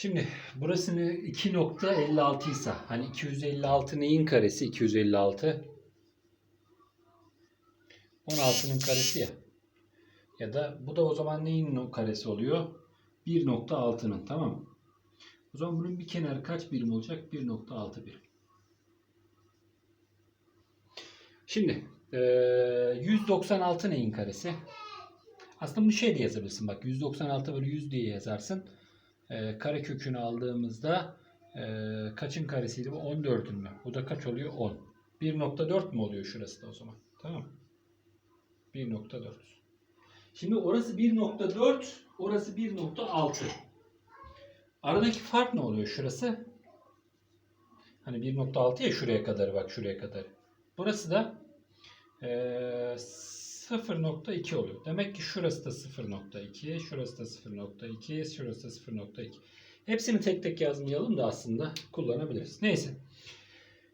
Şimdi burasını 2.56 ise hani 256 neyin karesi 256? 16'nın karesi ya. Ya da bu da o zaman neyin karesi oluyor? 1.6'nın tamam mı? O zaman bunun bir kenarı kaç birim olacak? 1.6 birim. Şimdi eee 196 neyin karesi? Aslında bunu şey diye yazabilirsin bak 196 bölü 100 diye yazarsın. Eee kare kökünü aldığımızda eee, kaçın karesiydi bu? 14'ün mü? Bu da kaç oluyor? 10. 1.4 mu oluyor şurası da o zaman? Tamam mı? 1.4. Şimdi orası 1.4, orası 1.6. Aradaki fark ne oluyor şurası? Hani 1.6 ya şuraya kadar bak şuraya kadar. Burası da eee 0.2 oluyor. Demek ki şurası da 0.2, şurası da 0.2, şurası da 0.2. Hepsini tek tek yazmayalım da aslında kullanabiliriz. Neyse.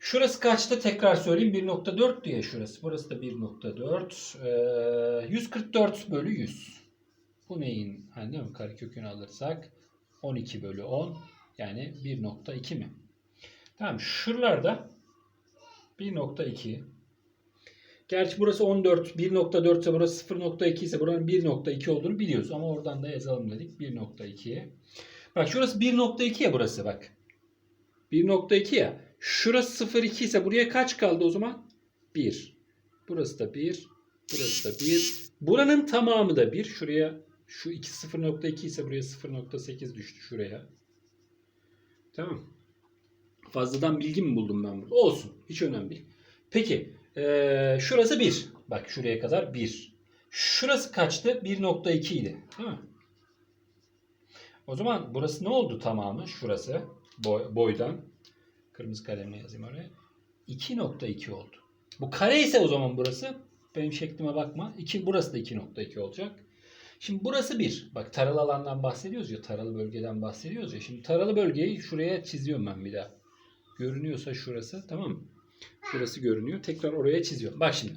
Şurası kaçta tekrar söyleyeyim 1.4 diye şurası. Burası da 1.4. Ee, 144 bölü 100. Bu neyin hani değil mi? Karekökünü alırsak 12 bölü 10 yani 1.2 mi? Tamam şuralarda 1.2 Gerçi burası 14, 1.4 ise burası 0.2 ise buranın 1.2 olduğunu biliyoruz. Ama oradan da yazalım dedik 1.2'ye. Bak şurası 1.2 ya burası bak. 1.2 ya. Şurası 0.2 ise buraya kaç kaldı o zaman? 1. Burası da 1. Burası da 1. Buranın tamamı da 1. Şuraya şu 2 0.2 ise buraya 0.8 düştü şuraya. Tamam. Fazladan bilgi mi buldum ben burada? Olsun. Hiç önemli değil. Peki. Eee, şurası 1. Bak şuraya kadar 1. Şurası kaçtı? 1.2 idi. Değil mi? O zaman burası ne oldu tamamı? Şurası boy- boydan. Kırmızı kalemle yazayım oraya. 2.2 oldu. Bu kare ise o zaman burası. Benim şeklime bakma. 2, burası da 2.2 olacak. Şimdi burası 1. Bak taralı alandan bahsediyoruz ya. Taralı bölgeden bahsediyoruz ya. Şimdi taralı bölgeyi şuraya çiziyorum ben bir daha. Görünüyorsa şurası tamam mı? Şurası görünüyor. Tekrar oraya çiziyorum. Bak şimdi.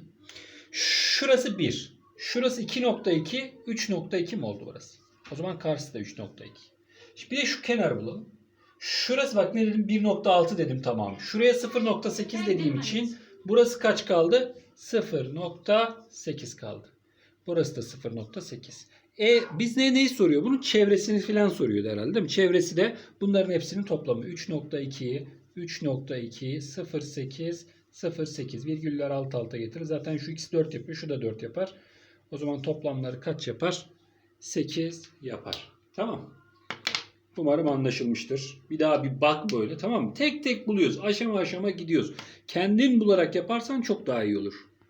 Şurası 1. Şurası 2.2. 3.2 mi oldu burası? O zaman karşısı da 3.2. Şimdi bir de şu kenar bulalım. Şurası bak ne dedim 1.6 dedim tamam. Şuraya 0.8 dediğim için burası kaç kaldı? 0.8 kaldı. Burası da 0.8. E biz ne neyi soruyor? Bunun çevresini falan soruyordu herhalde değil mi? Çevresi de bunların hepsinin toplamı 3.2, 3.2, 0.8, 0.8 virgüller alt alta getirir. Zaten şu x 4 yapıyor, şu da 4 yapar. O zaman toplamları kaç yapar? 8 yapar. Tamam. Umarım anlaşılmıştır. Bir daha bir bak böyle tamam mı? Tek tek buluyoruz. Aşama aşama gidiyoruz. Kendin bularak yaparsan çok daha iyi olur.